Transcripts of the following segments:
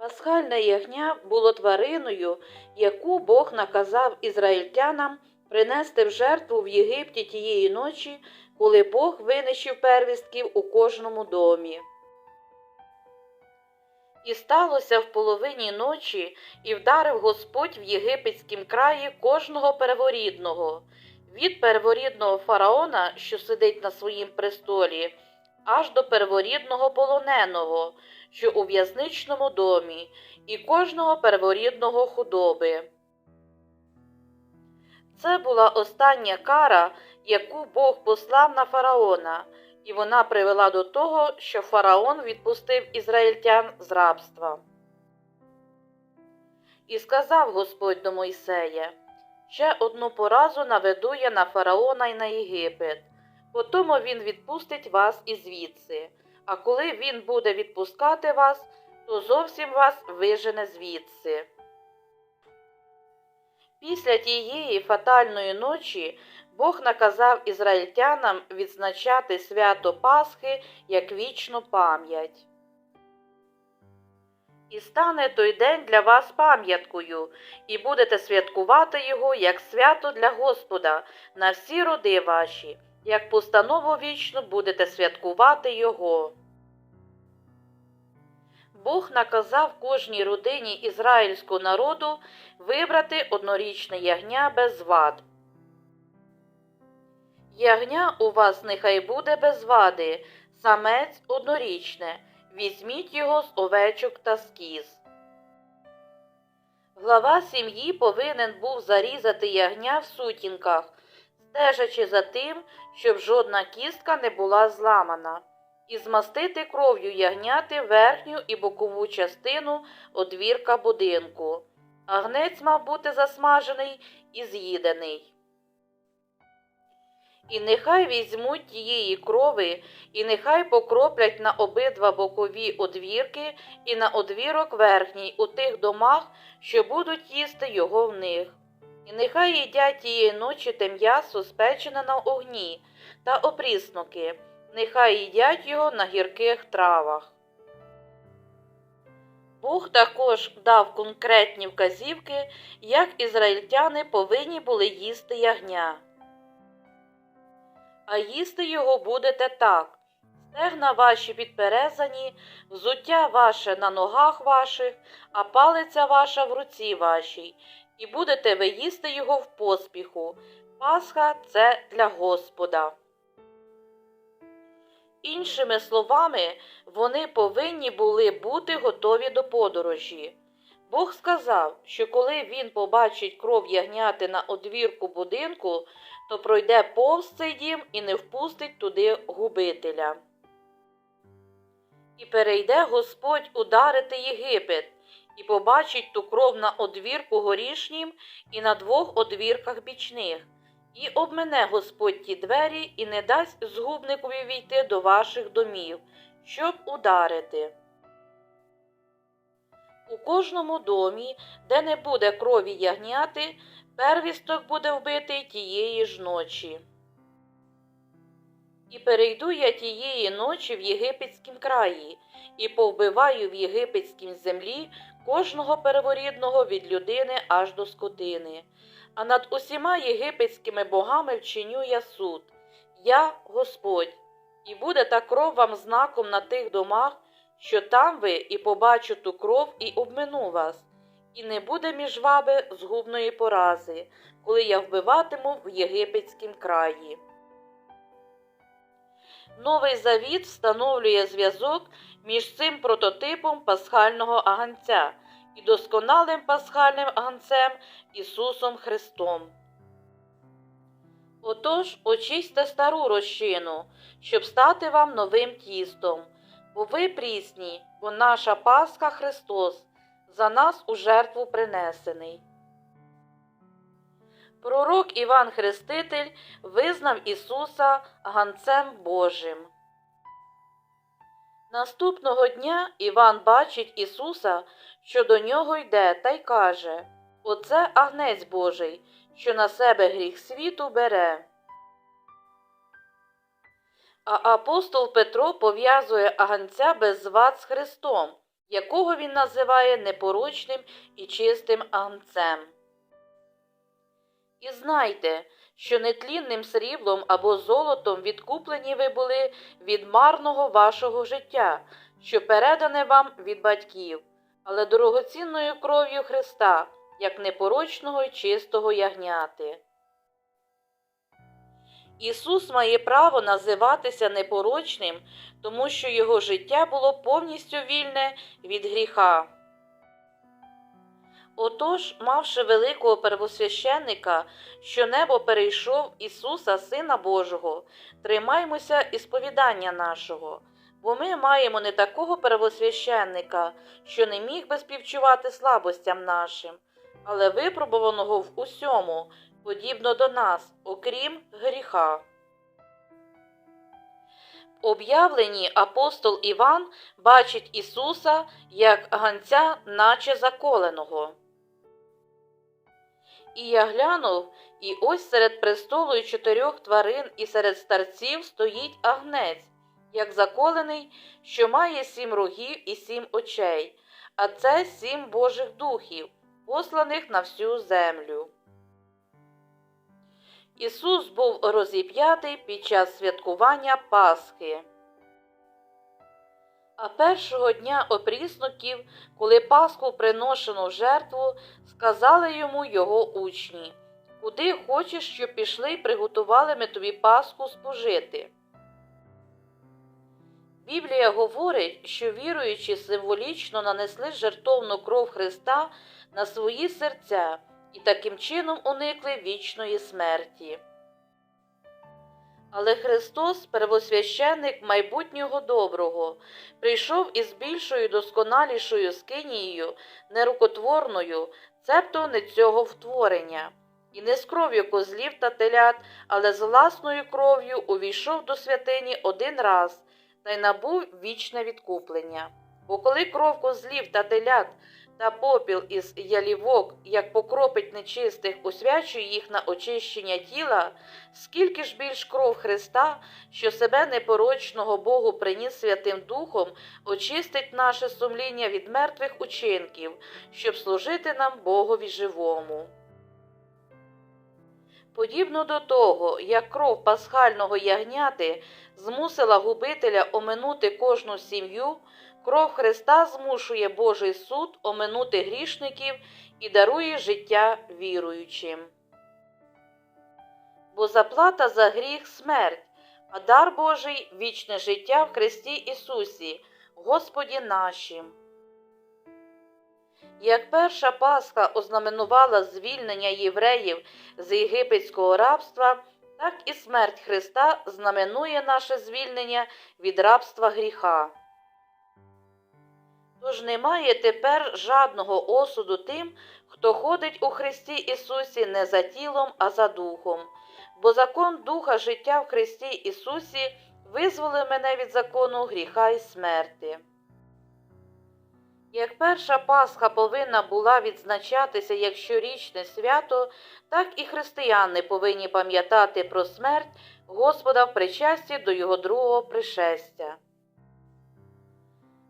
Пасхальне ягня було твариною, яку Бог наказав ізраїльтянам принести в жертву в Єгипті тієї ночі, коли Бог винищив первістків у кожному домі. І сталося в половині ночі, і вдарив Господь в єгипетськім краї кожного перворідного, від перворідного фараона, що сидить на своїм престолі, аж до перворідного полоненого, що у в'язничному домі, і кожного перворідного худоби. Це була остання кара, яку Бог послав на фараона, і вона привела до того, що фараон відпустив ізраїльтян з рабства. І сказав Господь до Мойсея: Ще одну поразу наведу я на фараона й на Єгипет, потому він відпустить вас і звідси. А коли він буде відпускати вас, то зовсім вас вижене звідси. Після тієї фатальної ночі Бог наказав ізраїльтянам відзначати свято Пасхи як вічну пам'ять. І стане той день для вас пам'яткою, і будете святкувати його як свято для Господа на всі роди ваші, як постанову вічну будете святкувати його. Бог наказав кожній родині ізраїльського народу вибрати однорічне ягня без вад. Ягня у вас нехай буде без вади, самець однорічне, візьміть його з овечок та скіз. Глава сім'ї повинен був зарізати ягня в сутінках, стежачи за тим, щоб жодна кістка не була зламана, і змастити кров'ю ягняти верхню і бокову частину одвірка будинку. Агнець мав бути засмажений і з'їдений. І нехай візьмуть тієї крови, і нехай покроплять на обидва бокові одвірки і на одвірок верхній у тих домах, що будуть їсти його в них. І нехай їдять тієї ночі те м'ясо, спечене на огні, та опріснуки, нехай їдять його на гірких травах. Бог також дав конкретні вказівки, як ізраїльтяни повинні були їсти ягня. А їсти його будете так: стегна ваші підперезані, взуття ваше на ногах ваших, а палиця ваша в руці вашій, і будете ви їсти його в поспіху. Пасха це для Господа. Іншими словами, вони повинні були бути готові до подорожі. Бог сказав, що коли він побачить кров ягняти на одвірку будинку, то пройде повз цей дім і не впустить туди губителя. І перейде Господь ударити Єгипет, і побачить ту кров на одвірку горішнім і на двох одвірках бічних, і обмене Господь ті двері і не дасть згубникові війти до ваших домів, щоб ударити. У кожному домі, де не буде крові ягняти, первісток буде вбитий тієї ж ночі. І перейду я тієї ночі в єгипетськім краї, і повбиваю в єгипетській землі кожного перворідного від людини аж до скотини. А над усіма єгипетськими богами вчиню я суд, я Господь, і буде та кров вам знаком на тих домах, що там ви і побачу ту кров і обмину вас, і не буде між вами згубної порази, коли я вбиватиму в єгипетськім краї. Новий завіт встановлює зв'язок між цим прототипом пасхального аганця і досконалим пасхальним аганцем Ісусом Христом. Отож, очисьте стару розчину, щоб стати вам новим тістом, бо ви прісні, бо наша Пасха Христос, за нас у жертву принесений. Пророк Іван Хреститель визнав Ісуса ганцем Божим. Наступного дня Іван бачить Ісуса, що до нього йде, та й каже Оце агнець Божий, що на себе гріх світу бере. А апостол Петро пов'язує аганця без звад з Христом, якого він називає непорочним і чистим агнцем. І знайте, що нетлінним сріблом або золотом відкуплені ви були від марного вашого життя, що передане вам від батьків, але дорогоцінною кров'ю Христа, як непорочного і чистого ягняти. Ісус має право називатися непорочним, тому що його життя було повністю вільне від гріха. Отож, мавши великого первосвященника, що небо перейшов Ісуса, Сина Божого, тримаймося ісповідання нашого, бо ми маємо не такого первосвященника, що не міг би співчувати слабостям нашим, але випробуваного в усьому, подібно до нас, окрім гріха. В об'явленні апостол Іван бачить Ісуса як ганця, наче заколеного. І я глянув, і ось серед престолу й чотирьох тварин і серед старців стоїть агнець, як заколений, що має сім рогів і сім очей, а це сім Божих духів, посланих на всю землю. Ісус був розіп'ятий під час святкування Пасхи. А першого дня опріснуків, коли Пасху приношено в жертву, сказали йому його учні Куди хочеш, щоб пішли й приготували ми тобі Пасху спожити. Біблія говорить, що віруючі символічно нанесли жертовну кров Христа на свої серця і таким чином уникли вічної смерті. Але Христос, первосвященник майбутнього доброго, прийшов із більшою досконалішою скинією, нерукотворною, цебто не цього втворення, і не з кров'ю козлів та телят, але з власною кров'ю увійшов до святині один раз та й набув вічне відкуплення. Бо коли кров козлів та телят та попіл із ялівок, як покропить нечистих, освячує їх на очищення тіла, скільки ж більш кров Христа, що себе непорочного Богу приніс Святим Духом, очистить наше сумління від мертвих учинків, щоб служити нам Богові живому. Подібно до того, як кров пасхального ягняти змусила губителя оминути кожну сім'ю, кров Христа змушує Божий суд оминути грішників і дарує життя віруючим. Бо заплата за гріх смерть, а дар Божий вічне життя в Христі Ісусі, Господі нашим. Як перша Пасха ознаменувала звільнення євреїв з єгипетського рабства, так і смерть Христа знаменує наше звільнення від рабства гріха. Тож немає тепер жадного осуду тим, хто ходить у Христі Ісусі не за тілом, а за духом, бо закон Духа життя в Христі Ісусі визволив мене від закону гріха і смерти. Як перша Пасха повинна була відзначатися як щорічне свято, так і християни повинні пам'ятати про смерть Господа в причасті до Його другого пришестя.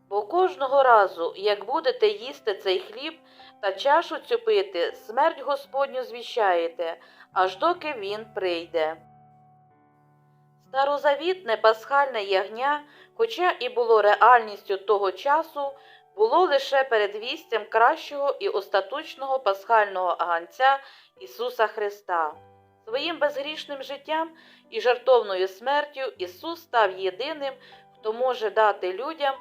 Бо кожного разу, як будете їсти цей хліб та чашу цю пити, смерть Господню звіщаєте, аж доки Він прийде. Старозавітне пасхальне ягня, хоча і було реальністю того часу, було лише передвістям кращого і остаточного пасхального аганця Ісуса Христа. Своїм безгрішним життям і жартовною смертю Ісус став єдиним, хто може дати людям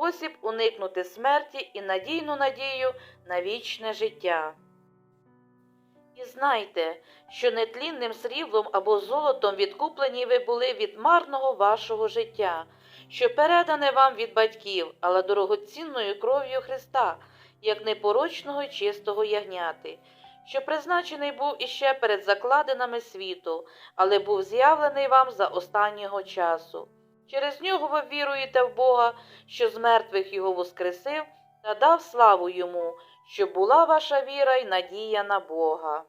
спосіб уникнути смерті і надійну надію на вічне життя. І знайте, що нетлінним сріблом або золотом відкуплені ви були від марного вашого життя, що передане вам від батьків, але дорогоцінною кров'ю Христа, як непорочного й чистого ягняти, що призначений був іще перед закладинами світу, але був з'явлений вам за останнього часу. Через нього ви віруєте в Бога, що з мертвих його воскресив та дав славу йому, щоб була ваша віра й надія на Бога.